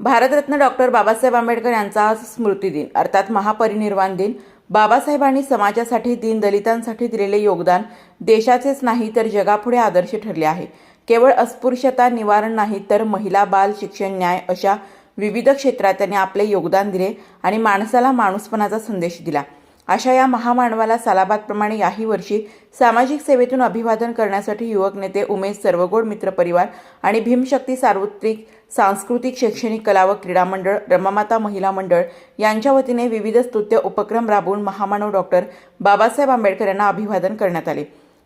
Bharat Ratna doctor Babasaheb Ambedkar यांचा आज स्मृतिदिन अर्थात महापरिनिर्वाण दिन. बाबासाहेबांनी समाजासाठी दीनदलितांसाठी दिलेले योगदान देशाचेच नाही तर जगापुढे आदर्श ठरले आहे. केवळ अस्पृश्यता निवारण नाही तर महिला बाल शिक्षण न्याय अशा विविध क्षेत्रात त्यांनी आपले योगदान दिले आणि माणसाला माणूसपणाचा संदेश दिला. अशा या महामानवाला सालाबादप्रमाणे याही वर्षी सामाजिक सेवेतून अभिवादन करण्यासाठी युवक नेते उमेश सर्वगोड मित्र परिवार आणि भीमशक्ती सार्वत्रिक सांस्कृतिक शैक्षणिक कला व क्रीडा मंडळ रमामाता महिला मंडळ यांच्या वतीने विविध स्तुत्य उपक्रम राबवून महामानव डॉक्टर बाबासाहेब आंबेडकर यांना अभिवादन करण्यात आले.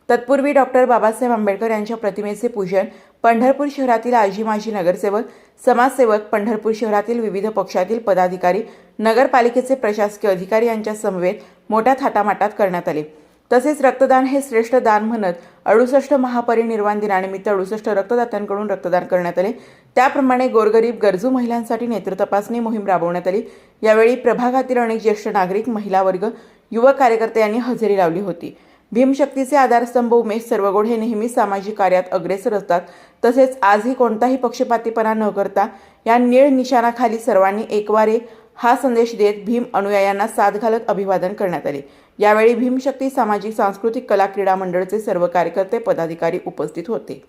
तत्पूर्वी डॉक्टर बाबासाहेब आंबेडकर यांच्या प्रतिमेचे पूजन पंढरपूर शहरातील आजी माजी नगरसेवक समाजसेवक पंढरपूर शहरातील विविध पक्षातील पदाधिकारी नगरपालिकेचे प्रशासकीय अधिकारी यांच्या समवेत मोठ्या थाटामाटात करण्यात आले. तसेच रक्तदान हे श्रेष्ठ दान म्हणत अडुसष्ट महापरिनिर्वाण दिनानिमित्त अडुसष्ट रक्तदात्यांकडून रक्तदान करण्यात आले. त्याप्रमाणे गोरगरीब गरजू महिलांसाठी नेत्र तपासणी मोहीम राबवण्यात आली. यावेळी प्रभागातील अनेक ज्येष्ठ नागरिक महिला वर्ग युवक कार्यकर्ते यांनी हजेरी लावली होती. भीमशक्तीचे आधारस्तंभ उमेश सर्वगोड हे नेहमी सामाजिक कार्यात अग्रेसर असतात. तसेच आजही कोणताही पक्षपातीपणा न करता या निळ निशाणाखाली सर्वांनी एकवारे हा संदेश देत भीम अनुयायांना साथ घालत अभिवादन करण्यात आले. यावेळी भीमशक्ती सामाजिक सांस्कृतिक कला क्रीडा मंडळचे सर्व कार्यकर्ते पदाधिकारी उपस्थित होते.